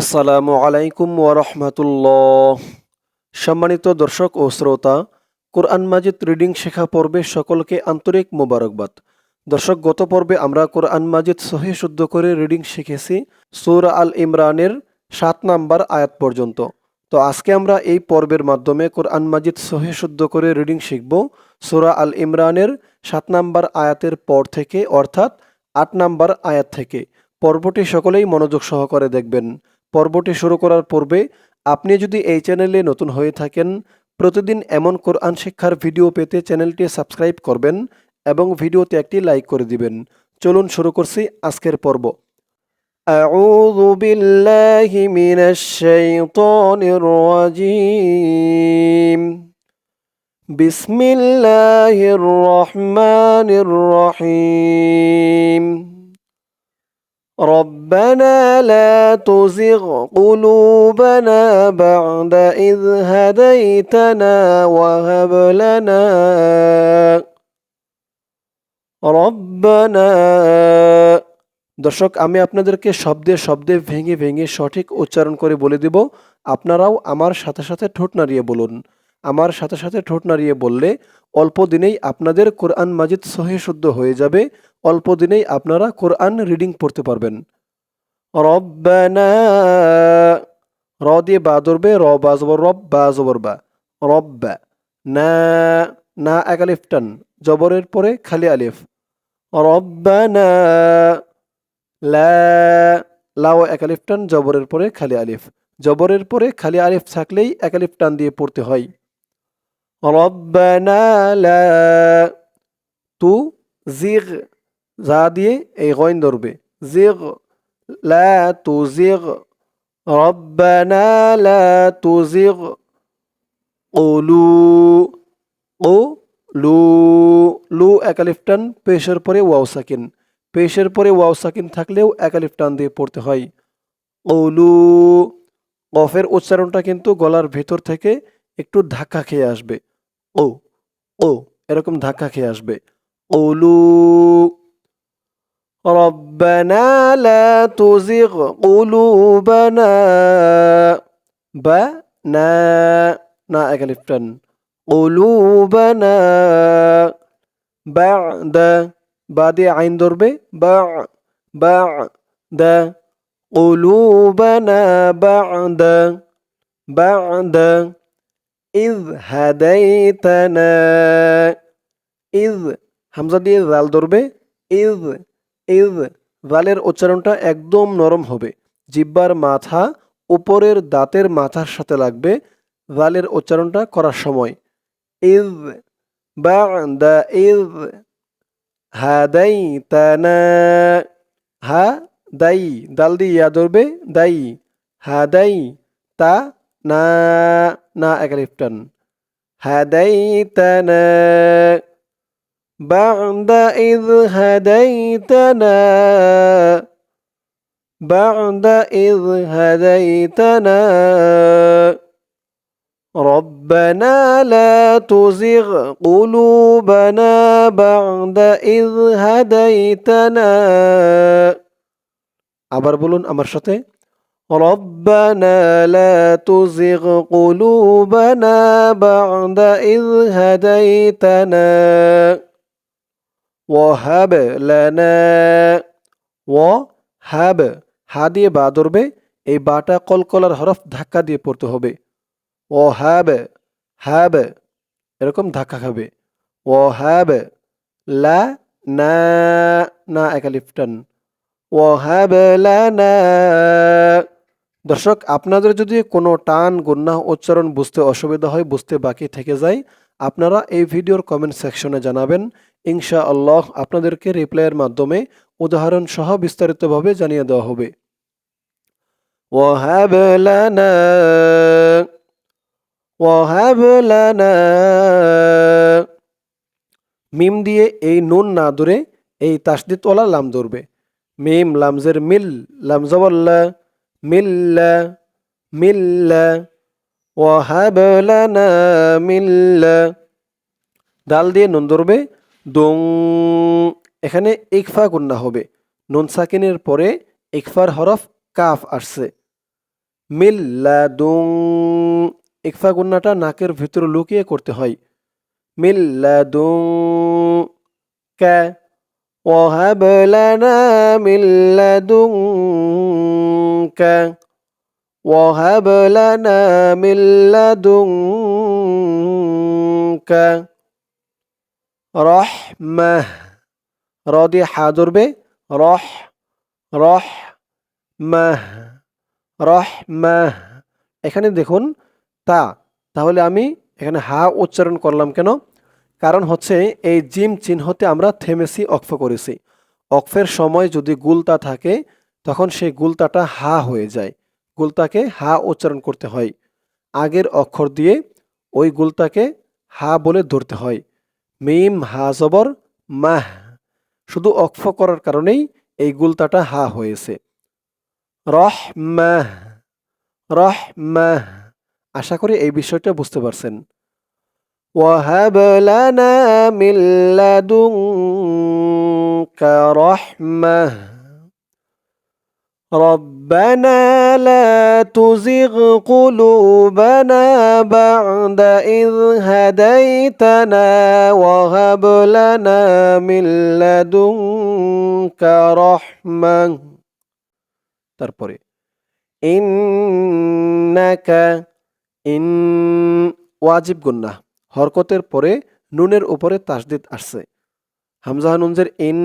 আসসালামু আলাইকুম ওরহমতুল্লাহ সম্মানিত দর্শক ও শ্রোতা, কোরআন মাজিদ রিডিং শেখা পর্বে সকলকে আন্তরিক মোবারকবাদ। দর্শক, গত পর্বে আমরা কোরআন মাজিদ সহি শুদ্ধ করে রিডিং শিখেছি সূরা আল ইমরানের সাত নাম্বার আয়াত পর্যন্ত। তো আজকে আমরা এই পর্বের মাধ্যমে কোরআন মাজিদ সহি শুদ্ধ করে রিডিং শিখব সূরা আল ইমরানের সাত নাম্বার আয়াতের পর থেকে, অর্থাৎ আট নাম্বার আয়াত থেকে। পর্বটি সকলেই মনোযোগ সহকারে দেখবেন। পর্বটি শুরু করার পূর্বে আপনি যদি এই চ্যানেলে নতুন হয়ে থাকেন প্রতিদিন এমন কোরআন শিক্ষার ভিডিও পেতে চ্যানেলটি সাবস্ক্রাইব করবেন এবং ভিডিওতে একটি লাইক করে দিবেন চলুন শুরু করছি আজকের পর্ব أعوذ بالله من الشيطان الرجيم بسم الله الرحمن الرحيم ربنا لا تزغ قلوبنا بعد إذ هديتنا وهب لنا ربنا দর্শক আমি আপনাদেরকে শব্দে শব্দে ভেঙে ভেঙে সঠিক উচ্চারণ করে বলে দেব আপনারাও আমার সাথে সাথে ঠোঁট নাড়িয়ে বলুন আমার সাথে সাথে ঠোঁট নাড়িয়ে বললে অল্প দিনেই আপনাদের কোরআন মাজিদ সহি শুদ্ধ হয়ে যাবে অল্প দিনেই আপনারা কোরআন রিডিং পড়তে পারবেন। রব্বানা, র দিয়ে বা ধরবে, র বা জবর, রব বা জবর বা। রব্বা না না এক আলিফ টান, জবরের পরে খালি আলিফ। রব্বানা, লা, লাও এক আলিফ টান, জবরের পরে খালি আলিফ। জবরের পরে খালি আলিফ থাকলেই এক আলিফ টান দিয়ে পড়তে হয়। রব্বানা, লা, তু, জিগ যা দিয়ে এই গইন ধরবে। জিগ, লা তু জিগ রব্বানা লা তু জিগ ওলু ও লু লু এক আলিফ টান, পেশের পরে ওয়াও সাকিন। পেশের পরে ওয়াও সাকিন থাকলেও এক টান দিয়ে পড়তে হয়। ওলু কফের উচ্চারণটা কিন্তু গলার ভেতর থেকে একটু ধাক্কা খেয়ে আসবে। ও ও, এরকম ধাক্কা খেয়ে আসবে। ওলু ربنا لا تزغ قلوبنا بنا. نا آية أكلفتن قلوبنا بعد. بعد عين دربة بع بعد. قلوبنا بعد. بعد. إذ هديتنا. إذ. همزة دي ذال دربة إذ ইজ জালের উচ্চারণটা একদম নরম হবে। জিব্বার মাথা উপরের দাঁতের মাথার সাথে লাগবে জালের উচ্চারণটা করার সময়। ইজ বা'দা ইজ হাদাইতানা হা দাই দাল দিয়ে ইয়া ধরবে দাই হাদাই তা না না একালিফটান হাদাইতানা بعد إذ هديتنا بعد إذ هديتنا ربنا لا تزغ قلوبنا بعد إذ هديتنا আবার বলুন আমার সাথে ربنا لا تزغ قلوبنا بعد إذ هديتنا ওয়াহাব লেনা ও হ্যাব হা দিয়ে বা ধরবে, এই বাটা কলকলার হরফ ধাক্কা দিয়ে পড়তে হবে। ও হ্যাব হ্যাব এরকম ধাক্কা খাবে। ও হ্যাব লা না না ও হ্যাব না দর্শক, আপনাদের যদি কোনো টান, গুন্না, উচ্চারণ বুঝতে অসুবিধা হয়, বুঝতে বাকি থেকে যায়, আপনারা এই ভিডিওর কমেন্ট সেকশনে জানাবেন। ইনশা আল্লাহ আপনাদেরকে রিপ্লাইয়ের মাধ্যমে উদাহরণ সহ বিস্তারিতভাবে জানিয়ে দেওয়া হবে وهب لنا وهب لنا মিম দিয়ে এই নুন না ধরে এই তাসদিদওয়ালা লাম ধরবে মিম লামজের মিল লামজবল্লা মিল্লা মিল্লা ওয়াহাব লানা মিল্লা দাল দিয়ে নুন ধরবে দোং, এখানে ইকফা গুন্না হবে। নুন সাকিনের পরে ইকফার হরফ কাফ আসছে। মিল্লাদুং ইকফা গুন্নাটা নাকের ভিতরে লুকিয়ে করতে হয়। মিল্লাদুং কা? ওহাব লানা মিল্লাদুং কা? ওহাব লানা মিল্লাদুং কা? রহ মাহ র দিয়ে হা ধরবে রহ রহ মাহ রহ মাহ এখানে দেখুন তা। তাহলে আমি এখানে হা উচ্চারণ করলাম কেন? কারণ হচ্ছে এই জিম চিহ্নতে আমরা থেমেছি, অক্ফ করেছি। অক্ফের সময় যদি গুলতা থাকে, তখন সেই গুলতাটা হা হয়ে যায়। গুলতাকে হা উচ্চারণ করতে হয়। আগের অক্ষর দিয়ে ওই গুলতাকে হা বলে ধরতে হয়। মিম হা জবর মাহ শুধু অক্ফ করার কারণেই এই গুলতাটা হা হয়েছে রহমাহ রহমাহ আশা করি এই বিষয়টা বুঝতে পারছেন وهب لنا من لدنك رحمة ربنا لا تزغ قلوبنا بعد إذ هديتنا وهب لنا من لدنك رحمة তারপরে ইন্নাকা ইন ওয়াজিব গুন্না হরকতের পরে নুনের উপরে তাসদিদ আসছে হামজা নুনজের ইন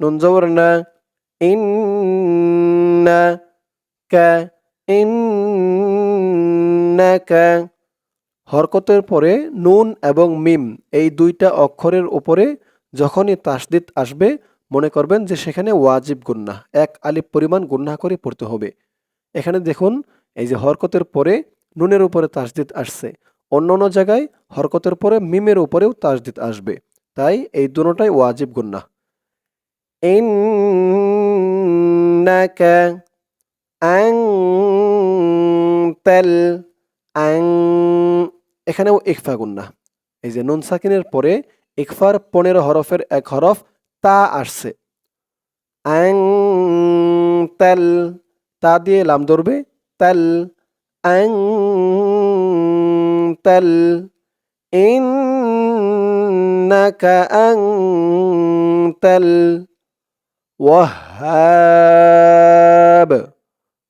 নুন জবর না ইন না কা ইন কা হরকতের পরে নুন এবং মিম, এই দুইটা অক্ষরের উপরে যখনই তাসদিদ আসবে, মনে করবেন যে সেখানে ওয়াজিব গুন্না, এক আলিফ পরিমাণ গুন্না করে পড়তে হবে। এখানে দেখুন, এই যে হরকতের পরে নুনের উপরে তাসদিদ আসছে অন্য অন্য জায়গায় হরকতের পরে মিমের উপরেও তাসদিদ আসবে। তাই এই দুটোটাই ওয়াজিব গুন্না। ইন্নাকা আনতাল আং এখানেও ইকফা গুন্না। এই যে নুন সাকিনের পরে ইকফার পনেরো হরফের এক হরফ তা আসছে। আং তাল তা দিয়ে লাম ধরবে। তাল আং তাল ইন্নাকা আং তাল ওয়াহাব।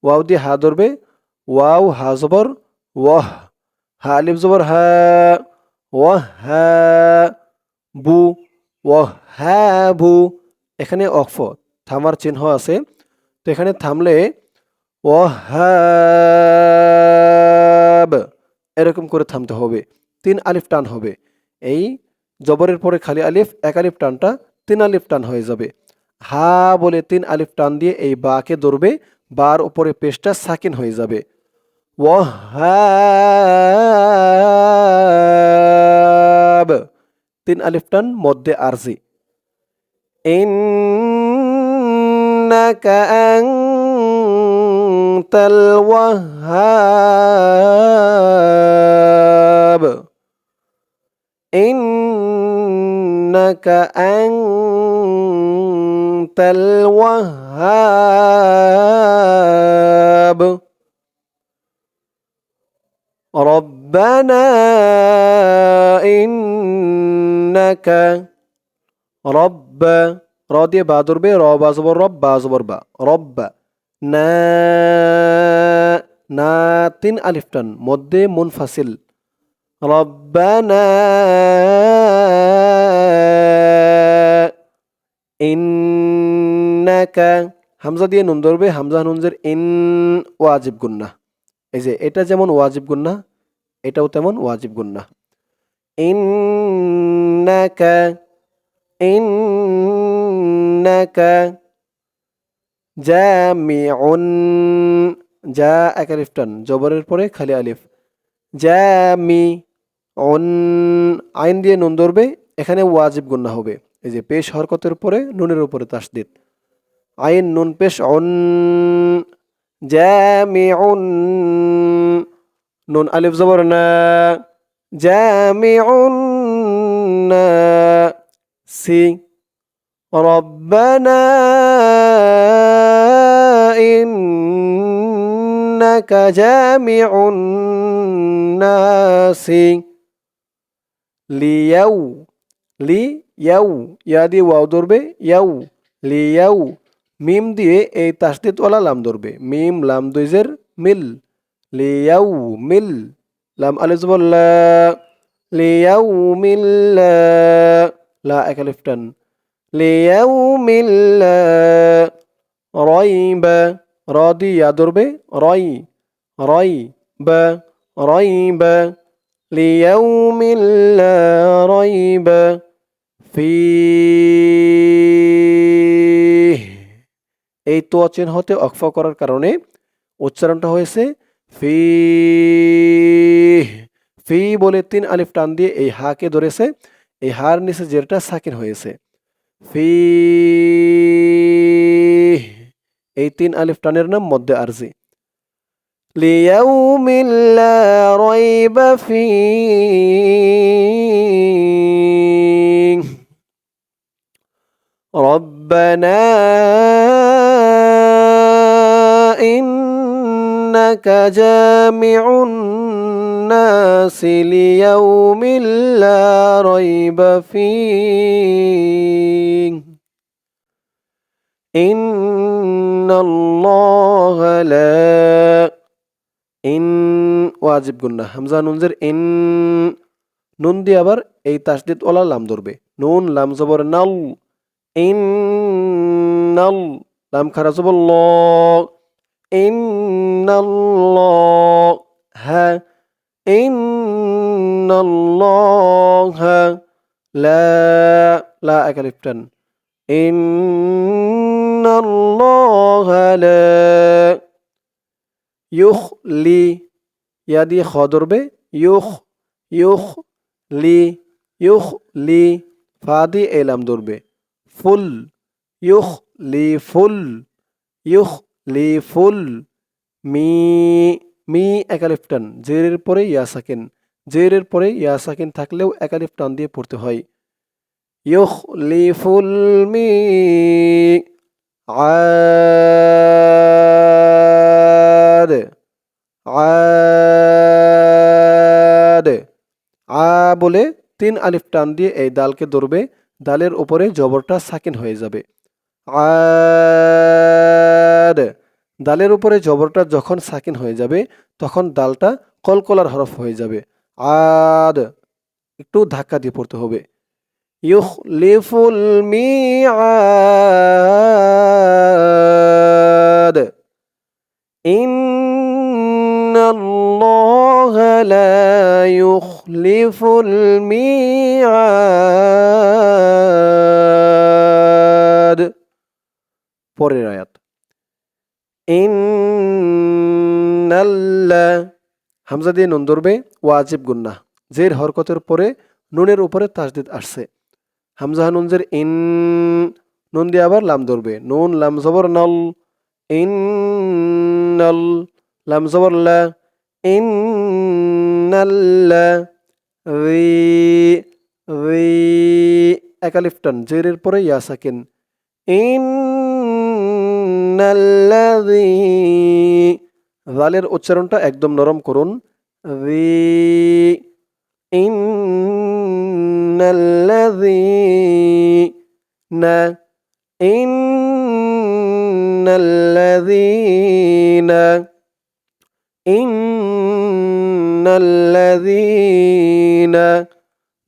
ওয়াও দিয়ে হা ধরবে। ওয়াও, হা জবর, ওয়াহ। হা আলিফ জবর, হা, ওয়াহ বু, ওয়াহাবু। এখানে অক্ফ, থামার চিহ্ন আছে। তো এখানে থামলে ওয়াহাব, এরকম করে থামতে হবে। তিন আলিফ টান হবে। এই জবরের পরে খালি আলিফ, এক আলিফ টানটা তিন আলিফ টান হয়ে যাবে। হা বলে তিন আলিফ টান দিয়ে এই বাকে ধরবে, বার উপরে পেশটা সাকিন হয়ে যাবে। ওয়াহাব। তিন আলিফ টান মধ্যে আরজি। ইন্নাকা ওয়াহাব। ইন্নাকা أنت الوهاب. ربنا إنك رب. راضية بعد ربي رب أصبر رب أصبر با. رب. نا نا تن ألف تن. مد منفصل. ربنا হামজা দিয়ে নুন ধরবে, হামজা নুনজের ইন ওয়াজিব গুন্না। এই যে, এটা যেমন ওয়াজিব গুন্না, এটাও তেমন ওয়াজিব গুন্না। ইন্নাকা ইন্নাকা জবরের পরে খালি আলিফ। জামি অন আইন দিয়ে নুন ধরবে, এখানে ওয়াজিব গুন্না হবে। এই যে, পেশ হরকতের পরে নুনের উপরে তাসদিদ। আইন নুন পেশ অন জামিউন নুন আলিফ জবর না জামিউন না সি ربنا ইন্নাকা জামিউন নাসি লিয়াউ লি ইয়াউ ইয়া দিয়ে ওয়াও ধরবে ইয়াউ লিয়াউ মিম দিয়ে এই তাসদিদওয়ালা লাম ধরবে। মিম, লাম দুইজের মিল। লিয়াউ মিল। লাম আলিজবল্লা লিয়াউ মিল লা। একালিফটান লিয়াউ মিল রই বা। র দিয়া ধরবে। রই রই বা। রই বা। লিয়াউ মিল রই বা। ফি এই তো চিহ্ন হতে অক্ফ করার কারণে উচ্চারণটা হয়েছে ফি ফি বলে তিন আলিফ টান দিয়ে এই হাকে ধরেছে এই হার নিচে জেরটা সাকিন হয়েছে ফি এই তিন আলিফ টানের নাম মধ্যে আরজি ليوم لا ريب فيه ربنا إنك جامع الناس ليوم لا ريب فيه إن الله لا ইন ওয়াজিব গুন্না হামজা নুনজের ইন নুন দিয়ে আবার এই তাসদিদ ওলা লাম ধরবে নুন লাম জবর নাল ইন নাল লাম খারা জবর ল ইন নাল হ্যাঁ ইন হ্যাঁ লা লা একালিফটান ইন লা ইউখ লি ইয়া দিয়ে খ ধরবে, ইউখ ইউখ, লি ইউখ, লি, ফা দিয়ে এলাম ধরবে, ফুল, ইউখ লি ফুল ইউখ লি ফুল মি মি একালিফটান জেরের পরে ইয়া সাকিন জেরের পরে ইয়া থাকলেও একালিফ টান দিয়ে পড়তে হয়। ইউখ লি ফুল মি আ আদ, আ বলে তিন আলিফ টান দিয়ে এই দালকে ধরবে, দালের উপরে জবরটা সাকিন হয়ে যাবে। আর দালের উপরে জবরটা যখন সাকিন হয়ে যাবে, তখন দালটা কলকলার হরফ হয়ে যাবে। আদ। একটু ধাক্কা দিয়ে পড়তে হবে। ইউখলিফুল মিআদ ইন্নাল্লাহা লিফুল মি আ পরের আয়াত। ইন্নাল্লা হামজা দিয়ে নুন ধরবে, ওয়াজিব গুন্না জের হরকতের পরে নুনের উপরে তাসদিদ আসছে। হামজা নুনজের ইন নুন দিয়ে আবার লাম ধরবে। নুন, লাম, জবর, নল। ইন নল লাম, জবর, লা। ইন্নাল্লা রি রি একালিফটান জেরের পরে ইয়া সাকিন। ইন্নাল্লাযী জালের উচ্চারণটা একদম নরম করুন। না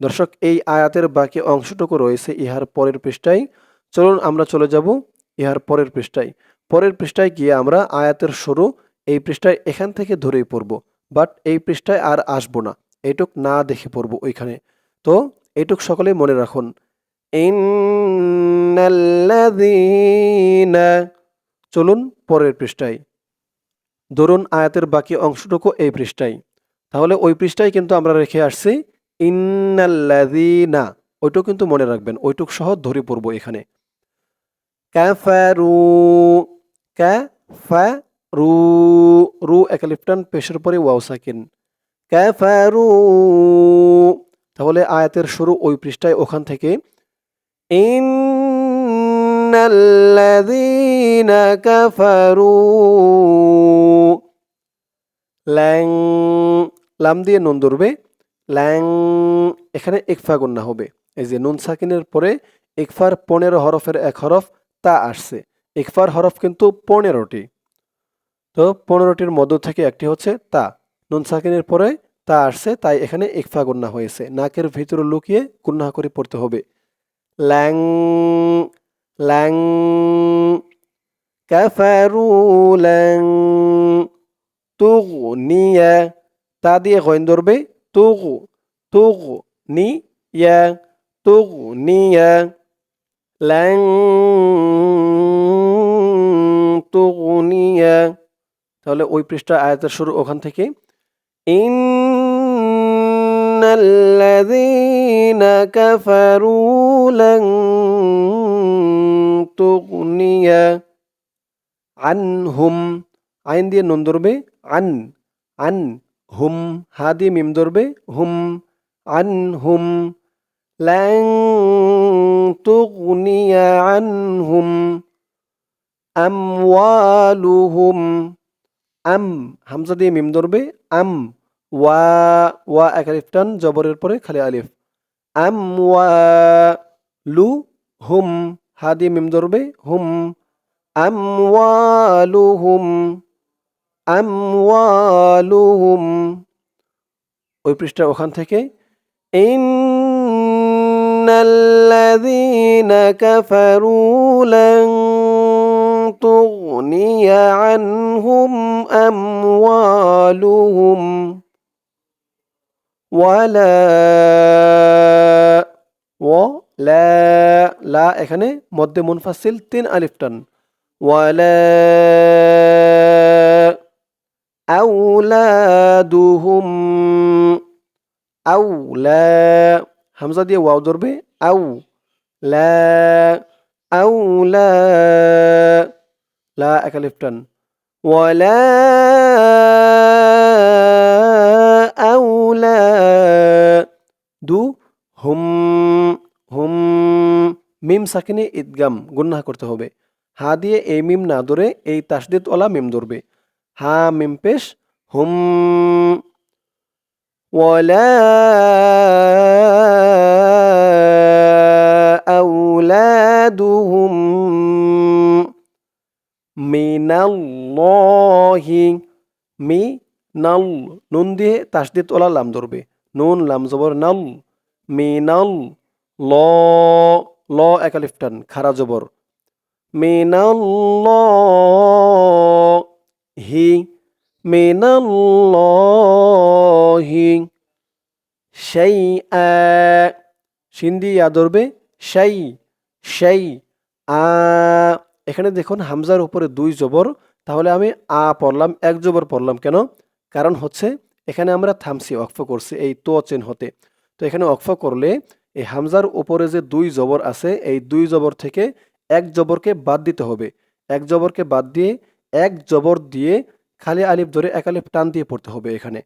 দর্শক, এই আয়াতের বাকি অংশটুকু রয়েছে ইহার পরের পৃষ্ঠায়। চলুন আমরা চলে যাব ইহার পরের পৃষ্ঠায়। পরের পৃষ্ঠায় গিয়ে আমরা আয়াতের শুরু এই পৃষ্ঠায় এখান থেকে ধরেই পড়ব। বাট এই পৃষ্ঠায় আর আসব না। এইটুক না দেখে পড়ব ওইখানে। তো এইটুক সকলেই মনে রাখুন। চলুন পরের পৃষ্ঠায়। ধরুন আয়াতের বাকি অংশটুকু এই পৃষ্ঠায়। তাহলে ওই পৃষ্ঠায় কিন্তু আমরা রেখে আসছি, ইন্নাল্লাযীনা। ওইটুক কিন্তু মনে রাখবেন। ওইটুক সহ ধরে পড়ব এখানে। কাফারু কাফারু রু একালিফটান পেশের পরে ওয়াও সাকিন। কাফারু তাহলে আয়াতের শুরু ওই পৃষ্ঠায় ওখান থেকে। ইন্নাল্লাযীনা কাফারু ল্যাং লাম দিয়ে নুন ধরবে। ল্যাং এখানে ইকফা গুন্না হবে। এই যে নুন সাকিনের পরে একফার পনেরো হরফের এক হরফ তা আসছে। ইকফার হরফ কিন্তু পনেরোটি। তো পনেরোটির মধ্য থেকে একটি হচ্ছে তা। নুন সাকিনের পরে তা আসছে, তাই এখানে ইকফা গুন্না হয়েছে। নাকের ভিতরে লুকিয়ে গুন্না করে পড়তে হবে। ল্যাং ল্যাং ক্যাফারু ল্যাং তুগনিয়া তা দিয়ে গইন ধরবে, তুগু তুগু, নি, ইয়া তুগনিয়া ল্যাং তুগনিয়া তাহলে ওই পৃষ্ঠা আয়াতের শুরু ওখান থেকে إن الذين كفروا لن تغني عنهم আইন দিয়ে নুন ধরবে আন আন হুম হা দিয়ে মিম ধরবে হুম আন হুম ল্যাং তুগনিয়া আনহুম আমওয়ালুহুম, আম, হামজা দিয়ে মিম ধরবে, আম, ওয়া ওয়া এক আলিফ টান, জবরের পরে খালি আলিফ। আম ওয়া লু হুম হা দিয়ে মিম ধরবে, হুম। আমওয়ালুহুম আমওয়ালুহুম। ওই পৃষ্ঠা ওখান থেকে, ইন্নাল্লাযীনা কাফারু লান تغني عنهم أموالهم ولا ولا لا এখানে মধ্যে মুনফাসিল তিন আলিফ টান ولا أولادهم أولى হামজা দিয়ে ওয়াও ধরবে আউ লা আউলা লা একালিফ টান ওয়ালা আউলা দু হুম হুম মিম সাকিনে ঈদগাম গুন্না করতে হবে হা দিয়ে এই মিম না ধরে এই তাসদিদ ওলা মিম ধরবে হা মিম পেশ হুম ولا أولادهم মিনাল্লাহি মি নাল নুন দিয়ে তাসদিদ ওলা লাম ধরবে। নুন, লাম জবর, নাল, মিনাল, ল ল একালিফ টান, খারা জবর। মিনাল হি মিনাল্লহি সেই সিন্দি ইয়া ধরবে সেই সেই আ এখানে দেখুন হামজার উপরে দুই জবর, তাহলে আমি আ পড়লাম, এক জবর পড়লাম কেন? কারণ হচ্ছে এখানে আমরা থামছি অক্ফ করছি এই তো চেন হতে তো এখানে অক্ফ করলে এই হামজার উপরে যে দুই জবর আছে, এই দুই জবর থেকে এক জবরকে বাদ দিতে হবে। এক জবরকে বাদ দিয়ে এক জবর দিয়ে খালি আলিফ ধরে এক টান দিয়ে পড়তে হবে এখানে।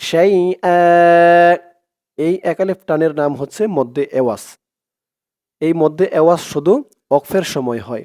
সেই এই এক টানের নাম হচ্ছে মধ্যে এওয়াস এই মধ্যে এওয়াস শুধু অকফের সময় হয়।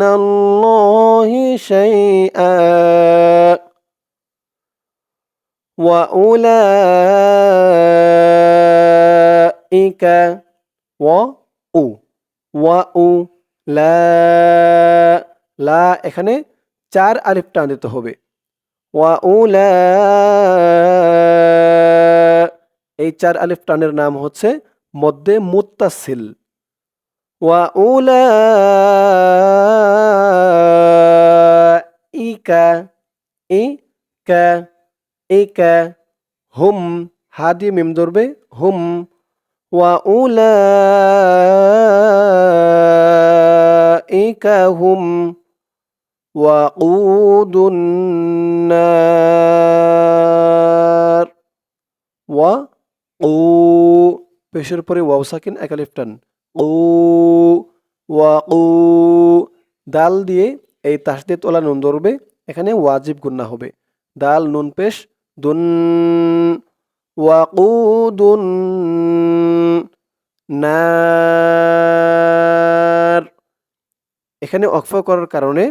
من الله شيئا وأولئك و উ ওয়া উ লা লা এখানে চার আলিফ টান দিতে হবে ওয়া উলা এই চার আলিফ টানের নাম হচ্ছে মধ্যে মুত্তাসিল ওয়া উলা ইকা ইকা ইকা হুম হা দিয়ে মিম ধরবে হুম ওয়া উলা ইকা হুম ওয়া উদুন্নার ওয়া ও পেশের পরে ওয়াও সাকিন একালিফটান টান ওয়া ওয়াকু দাল দিয়ে এই তাসদিদ তোলা নুন ধরবে, এখানে ওয়াজিব গুন্না হবে। দাল, নুন, পেশ, দুন ওয়াকুদুন নার। এখানে অক্ফ করার কারণে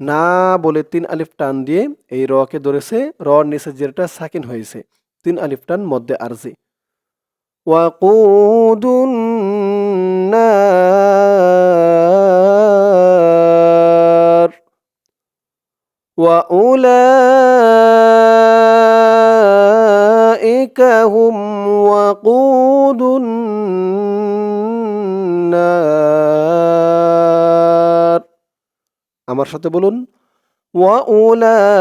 না বলে তিন আলিফ টান দিয়ে এই রকে ধরেছে, র নিচে যেটা সাকিন হয়েছে, তিন আলিফ টান মধ্যে আরজি। وقود النار وأولئك هم وقود النار আমার সাথে বলুন وأولئك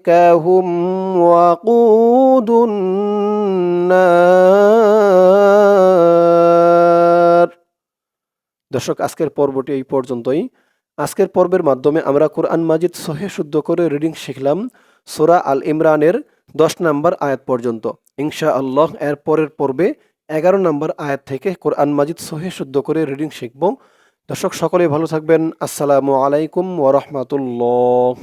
هم وقود النار দর্শক আজকের পর্বটি এই পর্যন্তই আজকের পর্বের মাধ্যমে আমরা কোরআন মাজিদ সহে শুদ্ধ করে রিডিং শিখলাম সোরা আল ইমরানের দশ নম্বর আয়াত পর্যন্ত ইনশা আল্লাহ এর পরের পর্বে এগারো নম্বর আয়াত থেকে কোরআন মাজিদ সহে শুদ্ধ করে রিডিং শিখব দর্শক সকলে ভালো থাকবেন আসসালামু আলাইকুম ওরহমতুল্লাহ